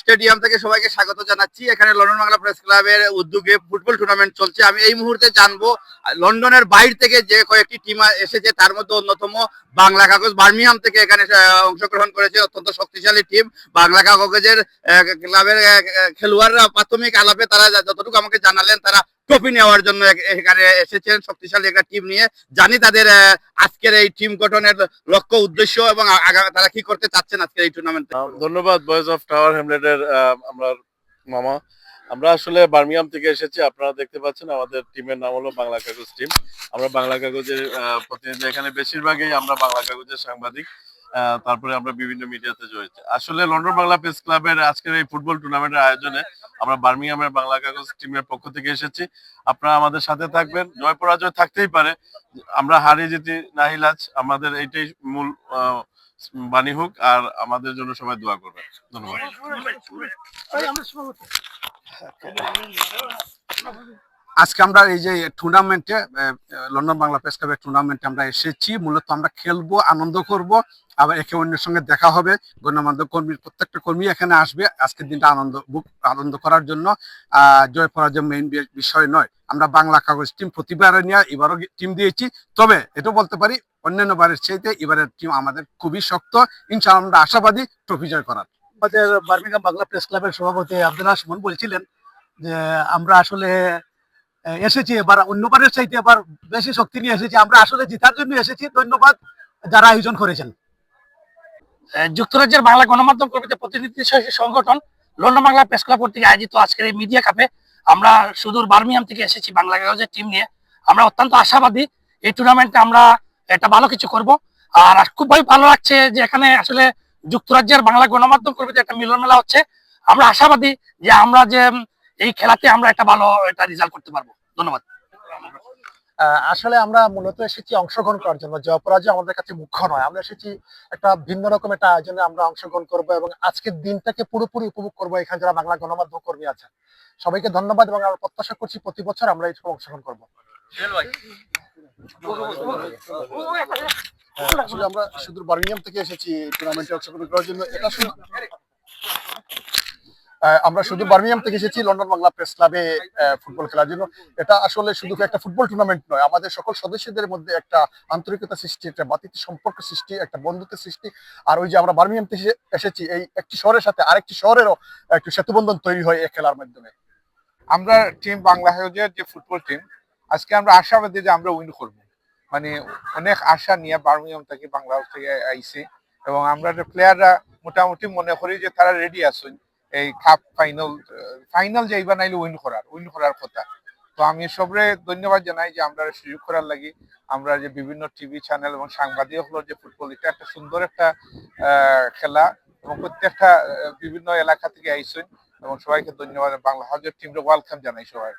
Stadium থেকে সবাইকে স্বাগত জানাচ্ছি। এখানে লন্ডন বাংলা প্রেস ক্লাবের উদ্যোগে ফুটবল টুর্নামেন্ট চলছে। আমি এই মুহূর্তে জানব লন্ডনের বাইর থেকে যে কয়েকটি টিম এসেছে, তার মধ্যে অন্যতম বাংলা কাগজ বার্মিহাম থেকে এখানে অংশগ্রহণ করেছে অত্যন্ত শক্তিশালী টিম বাংলা কাগজের ক্লাবের খেলোয়াড়রা প্রাথমিক আলাপে তারা যতটুকু আমাকে জানালেন, তারা ট্রফি নেওয়ার জন্য এখানে এসেছেন, শক্তিশালী একটা টিম নিয়ে। জানি তাদের আজকের এই টিম গঠনের লক্ষ্য, উদ্দেশ্য এবং তারা কি করতে চাচ্ছেন আজকের এই টুর্নামেন্টে ধন্যবাদ বয়েজ অফ টাওয়ার হ্যামলেটের আমরা মামা। আমরা আসলে বার্মিয়াম থেকে এসেছি, আপনারা দেখতে পাচ্ছেন আমাদের টিমের নাম হলো বাংলা কাগজ টিম আমরা বাংলা কাগজের প্রতিনিধি। এখানে বেশিরভাগই আমরা বাংলা কাগজের সাংবাদিক। তারপরে আমরা বিভিন্ন মিডিয়াতে জড়িত। আসলে লন্ডন বাংলা প্রেস ক্লাবের আজকের এই ফুটবল টুর্নামেন্টের আয়োজনে আমরা বার্মিয়ামের বাংলা কাগজ টিমের পক্ষ থেকে এসেছি। আপনারা আমাদের সাথে থাকবেন। জয় পরাজয় থাকতেই পারে। আমরা হারিয়ে যেতে নাহিলাজ আমাদের এইটাই মূল বাণী হোক। আর আমাদের জন্য সবাই দোয়া করবেন। ধন্যবাদ। আজকে আমরা এই যে টুর্নামেন্টে লন্ডন বাংলা প্রেস ক্লাবের টুর্নামেন্টে আমরা এসেছি। মূলত আমরা খেলব, আনন্দ করব, আবার একে অন্যের সঙ্গে দেখা হবে। গণ্যমান্য কর্মীর প্রত্যেকটা কর্মী এখানে আসবে আজকের দিনটা আনন্দ আনন্দ করার জন্য। জয় পরাজয় মেইন বিষয় নয়। আমরা বাংলা কাগজ টিম প্রতিবারে নিয়ে এবারও টিম দিয়েছি। তবে এটা বলতে পারি, অন্যান্য বারের চাইতে এবারের টিম আমাদের খুবই শক্ত। ইনশাআল্লাহ আমরা আশাবাদী ট্রফি জয় করার। আমাদের বার্মিংহাম বাংলা প্রেস ক্লাবের সভাপতি আব্দুল্লাহ সুমন বলছিলেন যে, আমরা আসলে এসেছি এবার, অন্যবারের চাইতে এবার বেশি শক্তি নিয়ে এসেছি। আমরা আসলে জেতার জন্য এসেছি। ধন্যবাদ যারা আয়োজন করেছেন। যুক্তরাজ্যের বাংলা গণমাধ্যম কর্মীদের প্রতিনিধি সংগঠন লন্ডন বাংলা প্রেস ক্লাব কর্তৃক আয়োজিত আজকের এই মিডিয়া কাপে আমরা সুদূর বার্মিয়াম থেকে এসেছি বাংলা কাগজের টিম নিয়ে। আমরা অত্যন্ত আশাবাদী এই টুর্নামেন্টে আমরা একটা ভালো কিছু করব। আর খুবই ভালো লাগছে যে এখানে আসলে যুক্তরাজ্যের বাংলা গণমাধ্যম কর্মীদের একটা মিলন মেলা হচ্ছে। আমরা আশাবাদী যে আমরা যে এই খেলাতে আমরা একটা ভালো একটা রেজাল্ট করতে পারব। ধন্যবাদ। আসলে আমরা মূলত এসেছি অংশগ্রহণ করার জন্য। জয় পরাজয় আমাদের কাছে মুখ্য নয়। আমরা এসেছি একটা ভিন্ন রকম একটা আয়োজনে আমরা অংশগ্রহণ করব এবং আজকের দিনটাকে পুরোপুরি উপভোগ করব। এখানে যারা বাংলা গণমাধ্যম কর্মী আছেন সবাইকে ধন্যবাদ এবং আমরা প্রত্যাশা করছি প্রতি বছর আমরা এই অংশগ্রহণ করব। আমরা শুধু বার্মিংহাম থেকে এসেছি টুর্নামেন্টে অংশগ্রহণ করার জন্য। এটা শুধু আমরা শুধু বার্মিংহাম থেকে এসেছি, লন্ডন বাংলা প্রেস ক্লাবে ফুটবল খেলার জন্য। এটা আসলে শুধু একটা ফুটবল টুর্নামেন্ট নয়, আমাদের সকল সদস্যদের মধ্যে একটা আন্তরিকতা সৃষ্টি, একটা বাতিত সম্পর্ক সৃষ্টি, একটা বন্ধুত্বের সৃষ্টি। আর ওই যে আমরা বার্মিংহাম থেকে এসেছি, এই একটি শহরের সাথে আরেকটি শহরেরও একটু সেতুবন্ধন তৈরি হয় এই খেলার মাধ্যমে। আমরা টিম বাংলা হাউজের যে ফুটবল টিম আজকে আমরা আশাবাদী যে আমরা উইন করব। মানে অনেক আশা নিয়ে বার্মিংহাম থেকে বাংলা থেকে আইসি, এবং আমরা প্লেয়াররা মোটামুটি মনে করি যে তারা রেডি আছেন। এই কাপ ফাইনাল ফাইনাল যাইবা নাইলে উইন করার উইন করার কথা। তো আমি সবরে ধন্যবাদ জানাই যে আমরা সুযোগ করার লাগি। আমরা যে বিভিন্ন টিভি চ্যানেল এবং সাংবাদিক হলো যে ফুটবল এটা একটা সুন্দর একটা খেলা এবং প্রত্যেকটা বিভিন্ন এলাকা থেকে আইসেন। এবং সবাইকে ধন্যবাদ। বাংলা হাজার টিমরে ওয়েলকাম জানাই সবাই।